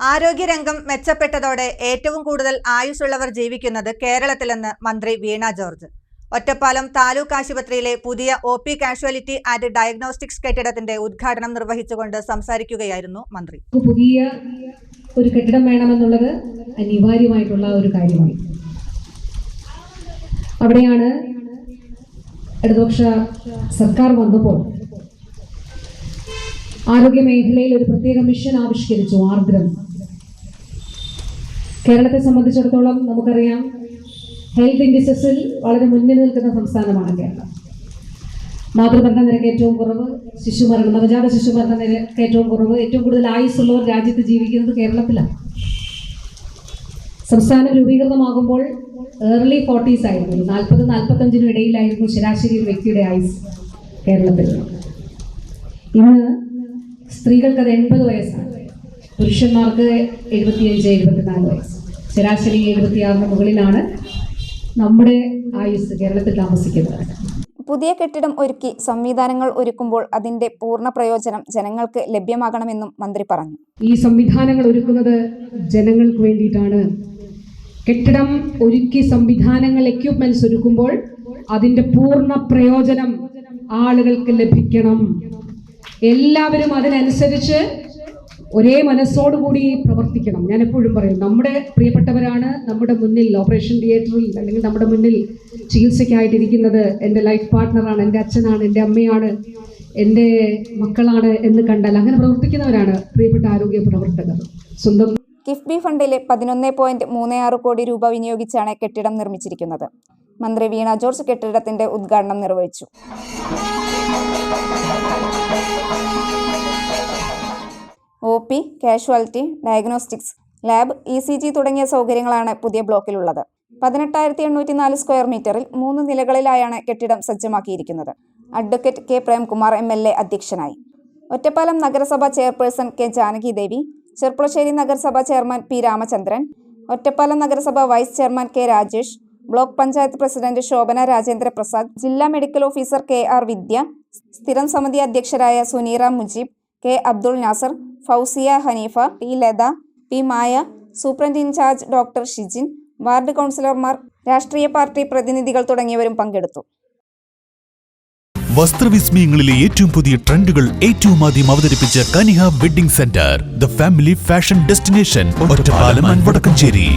ആരോഗ്യരംഗം മെച്ചപ്പെട്ടതോടെ ഏറ്റവും കൂടുതൽ ആയുസ്സുള്ളവർ ജീവിക്കുന്നത് കേരളത്തിലെന്ന് മന്ത്രി വീണ ജോർജ്. ഒറ്റപ്പാലം താലൂക്ക് ആശുപത്രിയിലെ പുതിയ O P casualty and diagnostics കെട്ടിടത്തിന്റെ ഉദ്ഘാടനം നിർവഹിച്ചുകൊണ്ട് സംസാരിക്കുകയായിരുന്നു മന്ത്രി. പുതിയ ഒരു കെട്ടിടം വേണമെന്നുള്ളത് അനിവാര്യമായിട്ടുള്ള ഒരു കാര്യമാണ്. അവിടെയാണ് ഇടതുപക്ഷ സർക്കാർ വന്നപ്പോൾ ആരോഗ്യ മേഖലയിൽ ഒരു പ്രത്യേക മിഷൻ ആവിഷ്കരിച്ചു ആർദ്രം. കേരളത്തെ സംബന്ധിച്ചിടത്തോളം നമുക്കറിയാം ഹെൽത്ത് ഇൻഡിസസിൽ വളരെ മുന്നിൽ നിൽക്കുന്ന സംസ്ഥാനമാണ് കേരളം. മാതൃമരണ നിരക്ക് ഏറ്റവും കുറവ് ശിശുമരണം നവജാത ശിശുമരണ നിരക്ക് ഏറ്റവും കുറവ് ഏറ്റവും കൂടുതൽ ആയുസ്സുള്ളവർ രാജ്യത്ത് ജീവിക്കുന്നത് കേരളത്തിലാണ്. സംസ്ഥാനം രൂപീകൃതമാകുമ്പോൾ ഏർലി ഫോർട്ടീസ് ആയിരുന്നു നാൽപ്പത് നാൽപ്പത്തഞ്ചിനും ഇടയിലായിരുന്നു ശരാശരി വ്യക്തിയുടെ ആയുസ് കേരളത്തിൽ. ഇന്ന് സ്ത്രീകൾക്ക് അത് എൺപത് വയസ്സാണ്. പുരുഷന്മാർക്ക് എഴുപത്തിയഞ്ച് എഴുപത്തിനാല് വയസ്സ്. ശരാശരി എഴുപത്തിയാറിന് മുകളിലാണ് നമ്മുടെ ആയുസ് കേരളത്തിൽ താമസിക്കുന്നത്. പുതിയ കെട്ടിടം ഒരുക്കി സംവിധാനങ്ങൾ ഒരുക്കുമ്പോൾ അതിന്റെ പൂർണ പ്രയോജനം ജനങ്ങൾക്ക് ലഭ്യമാകണമെന്നും മന്ത്രി പറഞ്ഞു. ഈ സംവിധാനങ്ങൾ ഒരുക്കുന്നത് ജനങ്ങൾക്ക് വേണ്ടിയിട്ടാണ്. കെട്ടിടം ഒരുക്കി സംവിധാനങ്ങൾ എക്യുപ്മെന്റ്സ് ഒരുക്കുമ്പോൾ അതിന്റെ പൂർണ പ്രയോജനം ആളുകൾക്ക് ലഭിക്കണം. എല്ലാവരും അതിനനുസരിച്ച് ഒരേ മനസ്സോടുകൂടി പ്രവർത്തിക്കണം. ഞാൻ എപ്പോഴും പറയും നമ്മുടെ പ്രിയപ്പെട്ടവരാണ് നമ്മുടെ മുന്നിൽ ഓപ്പറേഷൻ തിയേറ്ററിൽ അല്ലെങ്കിൽ നമ്മുടെ മുന്നിൽ ചികിത്സയ്ക്കായിട്ടിരിക്കുന്നത് എന്റെ ലൈഫ് പാർട്ട്ണറാണ് എന്റെ അച്ഛനാണ് എന്റെ അമ്മയാണ് എന്റെ മക്കളാണ് എന്ന് കണ്ടാൽ അങ്ങനെ പ്രവർത്തിക്കുന്നവരാണ് പ്രിയപ്പെട്ട ആരോഗ്യ പ്രവർത്തകർ. സ്വന്തം കിഫ്ബി ഫണ്ടിലെ പതിനൊന്ന് പോയിന്റ് മൂന്ന് ആറ് കോടി രൂപ വിനിയോഗിച്ചാണ് കെട്ടിടം നിർമ്മിച്ചിരിക്കുന്നത്. മന്ത്രി വീണ ജോർജ് കെട്ടിടത്തിന്റെ ഉദ്ഘാടനം നിർവഹിച്ചു. O P casualty diagnostics lab E C G തുടങ്ങിയ സൗകര്യങ്ങളാണ് പുതിയ ബ്ലോക്കിലുള്ളത്. പതിനെട്ടായിരത്തി എണ്ണൂറ്റി നാല് സ്ക്വയർ മീറ്ററിൽ മൂന്ന് നിലകളിലായാണ് കെട്ടിടം സജ്ജമാക്കിയിരിക്കുന്നത്. Advocate K Premkumar M L A അധ്യക്ഷനായി. ഒറ്റപ്പാലം നഗരസഭ ചെയർപേഴ്സൺ കെ ജാനകി ദേവി ചെർപ്പുളശ്ശേരി നഗരസഭ ചെയർമാൻ പി രാമചന്ദ്രൻ ഒറ്റപ്പാലം നഗരസഭ vice chairman K Rajesh block panchayat president Shobhana Rajendra Prasad ജില്ലാ medical officer K R Vidya സ്ഥിരം സമിതി അധ്യക്ഷരായ Suneera Mujeeb K Abdul Nasar Fousiya Hanifa P Latha P Maya superintendent in charge doctor Shijin ward കൗൺസിലർമാർ രാഷ്ട്രീയ party പ്രതിനിധികൾ തുടങ്ങിയവരും പങ്കെടുത്തു. വസ്ത്രവിസ്മയങ്ങളിലെ ഏറ്റവും പുതിയ ട്രെൻഡുകൾ ഏറ്റവും ആദ്യം അവതരിപ്പിച്ച Kaniha wedding centre the family fashion destination Vadakkanchery.